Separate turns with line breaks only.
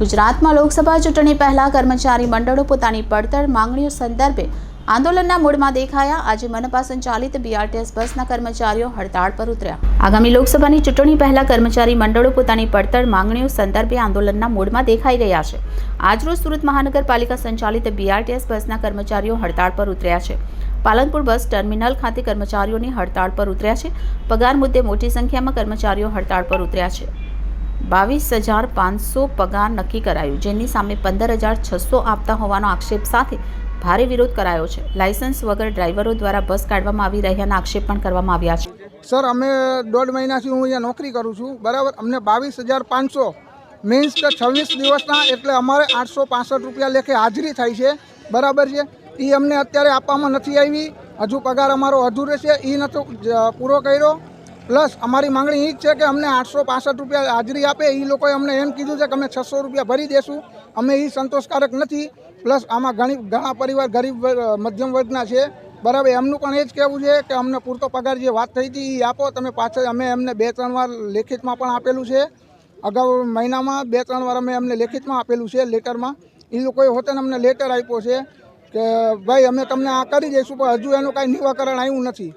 ગુજરાતમાં લોકસભા ચૂંટણી પહેલા કર્મચારી મંડળો પોતાની પડતર માંગણીઓ સંદર્ભે આંદોલનના મૂડમાં દેખાયા. આજે મનપા સંચાલિત બીઆરટીએસ બસના કર્મચારીઓ હડતાળ પર ઉતર્યા. આગામી લોકસભાની ચૂંટણી પહેલા કર્મચારી મંડળો પોતાની પડતર માંગણીઓ સંદર્ભે આંદોલનના મૂડમાં દેખાઈ રહ્યા છે. આજરોજ સુરત મહાનગરપાલિકા સંચાલિત બીઆરટીએસ બસના કર્મચારીઓ હડતાળ પર ઉતર્યા છે. પાલનપુર બસ ટર્મિનલ ખાતે કર્મચારીઓની હડતાળ પર ઉતર્યા છે. પગાર મુદ્દે મોટી સંખ્યામાં કર્મચારીઓ હડતાળ પર ઉતર્યા છે. બાવીસ હજાર પાંચસો પગાર નક્કી કરાયું, જેની સામે પંદર હજાર છસો આપતા હોવાનો આક્ષેપ સાથે ભારે વિરોધ કરાયો છે. લાયસન્સ વગર ડ્રાઈવરો દ્વારા બસ કાઢવામાં આવી રહ્યાના આક્ષેપ પણ કરવામાં આવ્યા છે.
સર, અમે દોઢ મહિનાથી હું અહીંયા નોકરી કરું છું, બરાબર? અમને બાવીસ હજાર પાંચસો મીન્સ કે છવ્વીસ દિવસના એટલે અમારે આઠસો પાસઠ રૂપિયા લેખે હાજરી થાય છે, બરાબર છે? એ અમને અત્યારે આપવામાં નથી આવી, હજુ પગાર અમારો અધૂરો છે એ નતો પૂરો કર્યો. પ્લસ અમારી માંગણી એ જ છે કે અમને આઠસો પાસઠ રૂપિયા હાજરી આપે. એ લોકોએ અમને એમ કીધું છે કે અમે છસો રૂપિયા ભરી દેશું. અમે એ સંતોષકારક નથી. પ્લસ આમાં ઘણી, ઘણા પરિવાર ગરીબ મધ્યમ વર્ગના છે. બરાબર, એમનું પણ એ જ કહેવું છે કે અમને પૂરતો પગાર જે વાત થઈ હતી એ આપો. તમે પાછળ, અમે એમને બે, ત્રણ વાર લેખિતમાં પણ આપેલું છે. અગાઉ મહિનામાં બે, ત્રણ વાર અમે એમને લેખિતમાં આપેલું છે, લેટરમાં. એ લોકોએ હોતને અમને લેટર આપ્યો છે કે, ભાઈ, અમે તમને આ કરી દઈશું, પણ હજુ એનું કાંઈ નિવાકરણ આવ્યું નથી.